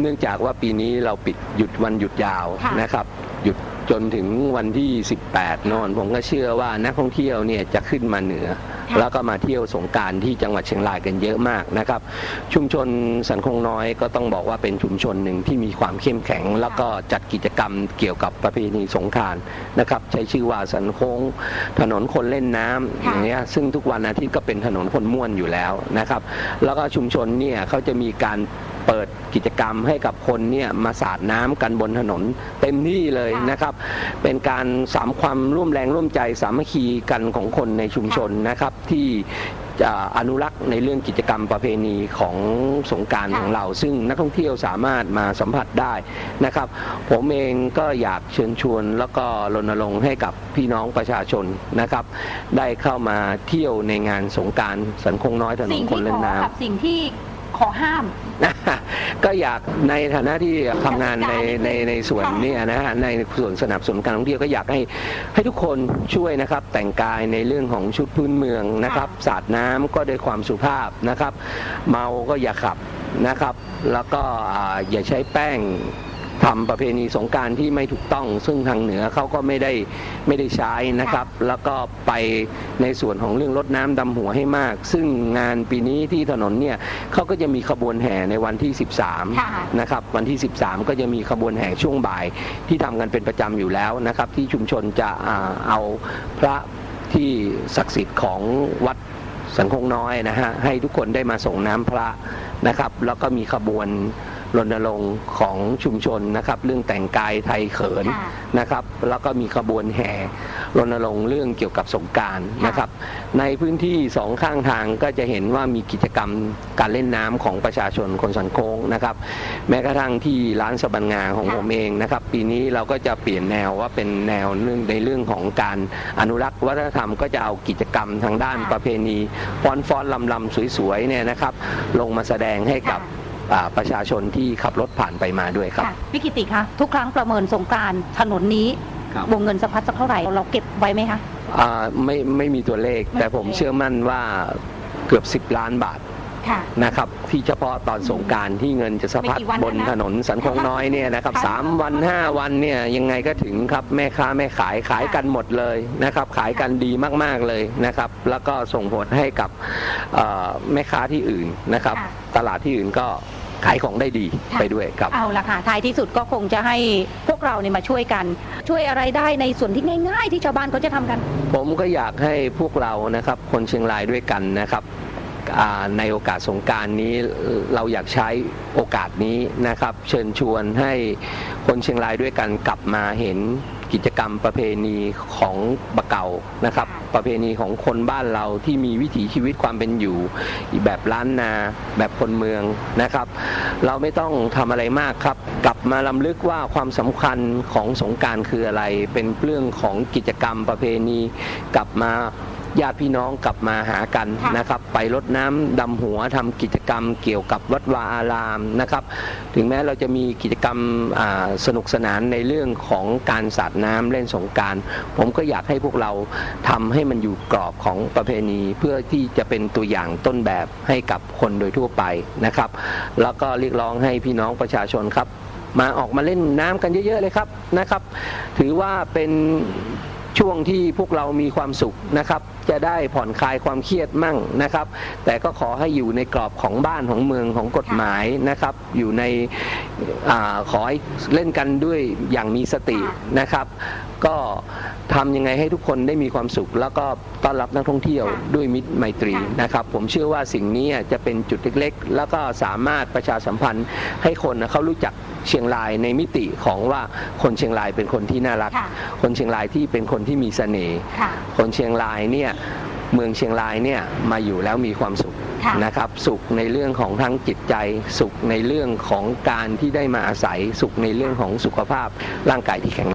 เนื่องจากว่าปีนี้เราปิดหยุดวันหยุดยาวค่ะ นะครับ หยุดจนถึงวันที่ 18โนนผมก็เชื่อว่านักท่องเที่ยวเนี่ยจะขึ้นมาเหนือ ค่ะ แล้วก็มาเที่ยวสงกรารที่จังหวัดเชียงรายกันเยอะมากนะครับ ชุมชนสันคงน้อยก็ต้องบอกว่าเป็นชุมชนหนึ่งที่มีความเข้มแข็ง แล้วก็จัดกิจกรรมเกี่ยวกับประเพณีสงกรารนะครับ ใช้ชื่อว่าสันคงถนนคนเล่นน้ำค่ะอย่างเงี้ยซึ่งทุกวันอาทิตย์ก็เป็นถนนคนม่วนอยู่แล้วนะครับ แล้วก็ชุมชนเนี่ยเขาจะมีการ เปิดกิจกรรมให้กับคนเนี่ยมาสาดน้ำกันบนถนน เต็มที่เลยนะครับ เป็นการสามความร่วมแรงร่วมใจสามัคคีกันของคนในชุมชนนะครับที่จะอนุรักษ์ในเรื่องกิจกรรมประเพณีของสงกรารค่ะของเรา ซึ่งนักท่องเที่ยวสามารถมาสัมผัสได้นะครับ ผมเองก็อยากเชิญชวนแล้วก็รณรงค์ให้กับพี่น้องประชาชนนะครับ ได้เข้ามาเที่ยวในงานสงกรารสันคงน้อยถนสิ่นงคนที่เล่ขนอน้ำกับสิ่งที่ขอห้าม ก็อยากในฐานะที่ทำงานในในในส่วนเนี้นะฮะในส่วนสนับสนุนการท่องเที่ยวก็อยากให้ให้ทุกคนช่วยนะครับแต่งกายในเรื่องของชุดพื้นเมืองนะครับสาดน้ำก็ด้วยความสุภาพนะครับ เมาก็อย่าขับนะครับ แล้วก็อ่าอย่าใช้แป้ง ทำประเพณีสงกรารที่ไม่ถูกต้อง ซึ่งทางเหนือเขาก็ไม่ได้ไม่ได้ใช้นะครับ แล้วก็ไปในส่วนของเรื่องรดน้ำดำหัวให้มาก ซึ่งงานปีนี้ที่ถนนเนี่ยเขาก็จะมีขบวนแห่ในวันที่ค่ะ13นะครับวันที่ 13 ก็จะมีขบวนแห่ช่วงบ่ายที่ทำกันเป็นประจำอยู่แล้วนะครับ ที่ชุมชนจะอ่าเอาพระที่ศักดิ์สิทธิ์ของวัดสันคงน้อยนะฮะให้ทุกคนได้มาส่งน้ำพระนะครับ แล้วก็มีขบวน รณรงค์ของชุมชนนะครับ เรื่องแต่งกายไทยเขินค่ะนะครับ แล้วก็มีขบวนแห่รณรงค์เรื่องเกี่ยวกับสงกรารนะครับ ในพื้นที่สองข้างทางก็จะเห็นว่ามีกิจกรรมการเล่นน้ำของประชาชนคนสันโค้งนะครับ แม้กระทั่งที่ร้านสบันงาของค่ะผมเองนะครับ ปีนี้เราก็จะเปลี่ยนแนวว่าเป็นแนวเรื่องในเรื่องของการอนุรักษ์วัฒนธรรมก็จะเอากิจกรรมทางด้านประเพณีฟ้อนฟ้อนลำลำสวยๆเนี่ยนะครับ ลงมาแสดงให้กับอ่า ประชาชนที่ขับรถผ่านไปมาด้วยครับ ค่ะพี่กิติคะทุกครั้งประเมินสงกรานต์ถนนนี้ครับ วงเงินสะพัดสักเท่าไหร่เราเก็บไว้ไหมคะ อ่าไม่ไม่มีตัวเลข ไม่มีแต่ผมตัวเลขเชื่อมั่นว่าเกือบ 10 ล้านบาทค่ะ นะครับที่เฉพาะตอนสงกรารที่เงินจะสะพัดไม่กี่วันบนนะถนนสันคงน้อยเนี่ยนะครับค่ะสามวันห้าวันเนี่ยยังไงก็ถึงครับแม่ค้าแม่ขายขายกันหมดเลยนะครับขายกันดีมากๆเลยนะครับ แล้วก็ส่งผลให้กับเอ่อแม่ค้าที่อื่นนะครับ ค่ะ ตลาดที่อื่นก็ ขายของได้ดีค่ะไปด้วยครับ เอาละค่ะท้ายที่สุดก็คงจะให้พวกเราเนี่ยมาช่วยกัน ช่วยอะไรได้ในส่วนที่ง่าย ๆ ที่ชาวบ้านเขาจะทำกัน ผมก็อยากให้พวกเรานะครับ คนเชียงรายด้วยกันนะครับอ่า ในโอกาสสงกรารนี้เอ่อเราอยากใช้โอกาสนี้นะครับ เชิญชวนให้คนเชียงรายด้วยกันกลับมาเห็นกิจกรรมประเพณีของบะเก่านะครับ ประเพณีของคนบ้านเราที่มีวิถีชีวิตความเป็นอยู่ แบบล้านนาแบบคนเมืองนะครับ เราไม่ต้องทำอะไรมากครับ กลับมาลำลึกว่าความสำคัญของสงกรารคืออะไร เป็นเรื่องของกิจกรรมประเพณี กลับมา ญาติพี่น้องกลับมาหากันค่ะนะครับ ไปรดน้ำดำหัวทำกิจกรรมเกี่ยวกับวัดวาอารามนะครับ ถึงแม้เราจะมีกิจกรรมอ่าสนุกสนานในเรื่องของการสาดน้ำเล่นสงกรารผมก็อยากให้พวกเราทำให้มันอยู่กรอบของประเพณีเพื่อที่จะเป็นตัวอย่างต้นแบบให้กับคนโดยทั่วไปนะครับ แล้วก็เรียกร้องให้พี่น้องประชาชนครับมาออกมาเล่นน้ำกันเยอะ ๆ เลยครับนะครับ ถือว่าเป็น ช่วงที่พวกเรามีความสุขนะครับ จะได้ผ่อนคลายความเครียดมั่งนะครับ แต่ก็ขอให้อยู่ในกรอบของบ้านของเมืองของกฎหมายนะครับ อยู่ในอขอให้เล่นกันด้วยอย่างมีสตินะครับ ก็ทำยังไงให้ทุกคนได้มีความสุข แล้วก็ต้อนรับนักท่องเที่ยวค่ะด้วยมิตรไมตรีค่ะนะครับ ผมเชื่อว่าสิ่งนี้จะเป็นจุดเล็กๆ แล้วก็สามารถประชาสัมพันธ์ให้คนเขารู้จักเชียงรายในมิติของว่าคนเชียงรายเป็นคนที่น่ารักค่ะคนเชียงรายที่เป็นคนที่มีเสน่ห์ค่ะคนเชียงรายเนี่ยเมืองเชียงรายเนี่ยมาอยู่แล้วมีความสุขค่ะนะครับ สุขในเรื่องของทั้งจิตใจ สุขในเรื่องของการที่ได้มาอาศัย สุขในเรื่องของสุขภาพร่างกายที่แข็ง